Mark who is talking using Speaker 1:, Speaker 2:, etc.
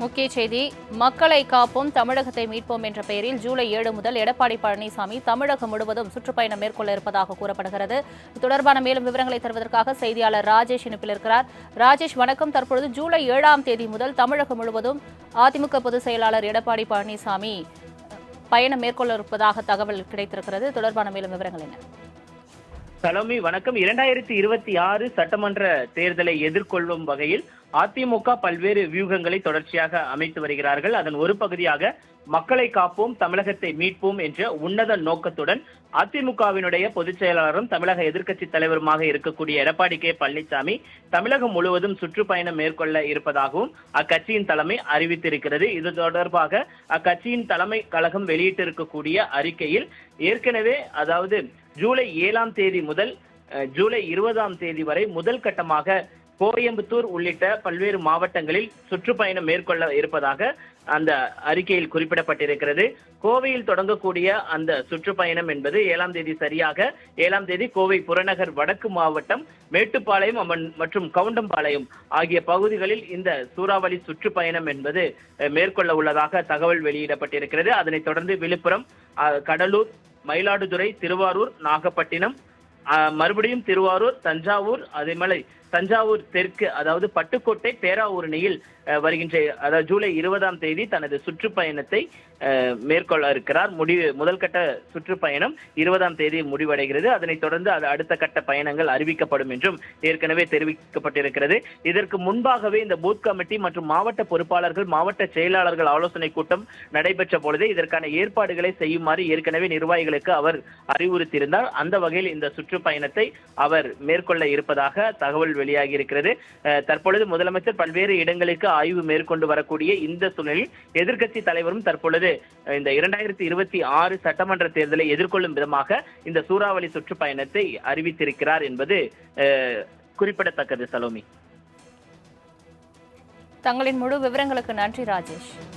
Speaker 1: முக்கிய செய்தி மக்களை காப்போம் தமிழகத்தை மீட்போம் என்ற பெயரில் ஜூலை ஏழு முதல் எடப்பாடி பழனிசாமி தமிழகம் முழுவதும் சுற்றுப்பயணம் மேற்கொள்ள இருப்பதாக கூறப்படுகிறது. இது தொடர்பான மேலும் விவரங்களை தருவதற்காக செய்தியாளர் ராஜேஷ் இணைப்பில் இருக்கிறார். ராஜேஷ் வணக்கம். தற்பொழுது ஜூலை ஏழாம் தேதி முதல் தமிழகம் முழுவதும் அதிமுக பொதுச் செயலாளர் எடப்பாடி பழனிசாமி பயணம் மேற்கொள்ள இருப்பதாக தகவல் கிடைத்திருக்கிறது. தொடர்பான மேலும் விவரங்கள் என்ன?
Speaker 2: சலோமி வணக்கம். இரண்டாயிரத்தி இருபத்தி ஆறு சட்டமன்ற தேர்தலை எதிர்கொள்ளும் வகையில் அதிமுக பல்வேறு வியூகங்களை தொடர்ச்சியாக அமைத்து வருகிறார்கள். அதன் ஒரு பகுதியாக மக்களை காப்போம் தமிழகத்தை மீட்போம் என்ற உன்னத நோக்கத்துடன் அதிமுகவினுடைய பொதுச் செயலாளரும் தமிழக எதிர்க்கட்சி தலைவருமாக இருக்கக்கூடிய எடப்பாடி கே. பழனிசாமி தமிழகம் முழுவதும் சுற்றுப்பயணம் மேற்கொள்ள இருப்பதாகவும் அக்கட்சியின் தலைமை அறிவித்திருக்கிறது. இது தொடர்பாக அக்கட்சியின் தலைமை கழகம் வெளியிட்டிருக்கக்கூடிய அறிக்கையில் ஏற்கனவே அதாவது ஜூலை ஏழாம் தேதி முதல் ஜூலை இருபதாம் தேதி வரை முதல் கட்டமாக கோயம்புத்தூர் உள்ளிட்ட பல்வேறு மாவட்டங்களில் சுற்றுப்பயணம் மேற்கொள்ள இருப்பதாக அந்த அறிக்கையில் குறிப்பிடப்பட்டிருக்கிறது. கோவையில் தொடங்கக்கூடிய அந்த சுற்றுப்பயணம் என்பது ஏழாம் தேதி சரியாக ஏழாம் தேதி கோவை புறநகர் வடக்கு மாவட்டம் மேட்டுப்பாளையம் அம்மன் மற்றும் கவுண்டம்பாளையம் ஆகிய பகுதிகளில் இந்த சூறாவளி சுற்றுப்பயணம் என்பது மேற்கொள்ள உள்ளதாக தகவல் வெளியிடப்பட்டிருக்கிறது. அதனைத் தொடர்ந்து விழுப்புரம் அஹ், கடலூர் மயிலாடுதுறை திருவாரூர் நாகப்பட்டினம் மறுபடியும் திருவாரூர் தஞ்சாவூர் அதே மாதிரி தஞ்சாவூர் தெற்கு அதாவது பட்டுக்கோட்டை பேராவூரணியில் வருகின்ற அதாவது ஜூலை இருபதாம் தேதி தனது சுற்றுப்பயணத்தை மேற்கொள்ள இருக்கிறார். முடிவு முதல் கட்ட சுற்றுப்பயணம் இருபதாம் தேதி முடிவடைகிறது. அதனைத் தொடர்ந்து அது அடுத்த கட்ட பயணங்கள் அறிவிக்கப்படும் என்றும் ஏற்கனவே தெரிவிக்கப்பட்டிருக்கிறது. இதற்கு முன்பாகவே இந்த பூத் கமிட்டி மற்றும் மாவட்ட பொறுப்பாளர்கள் மாவட்ட செயலாளர்கள் ஆலோசனை கூட்டம் நடைபெற்ற பொழுதே இதற்கான ஏற்பாடுகளை செய்யுமாறு ஏற்கனவே நிர்வாகிகளுக்கு அவர் அறிவுறுத்தியிருந்தார். அந்த வகையில் இந்த சுற்றுப்பயணத்தை அவர் மேற்கொள்ள இருப்பதாக தகவல் வெளியாகி இருக்கிறது தற்பொழுது முதலமைச்சர் பல்வேறு இடங்களுக்கு ஆய்வு மேற்கொண்டு வரக்கூடிய இந்த சூழலில் எதிர்க்கட்சி தலைவரும் தற்பொழுது இந்த இரண்டாயிரத்தி இருபத்தி ஆறு சட்டமன்ற தேர்தலை எதிர்கொள்ளும் விதமாக இந்த சூறாவளி சுற்றுப்பயணத்தை அறிவித்திருக்கிறார் என்பது குறிப்பிடத்தக்கது சலோமி.
Speaker 1: தங்களின் முழு விவரங்களுக்கு நன்றி ராஜேஷ்.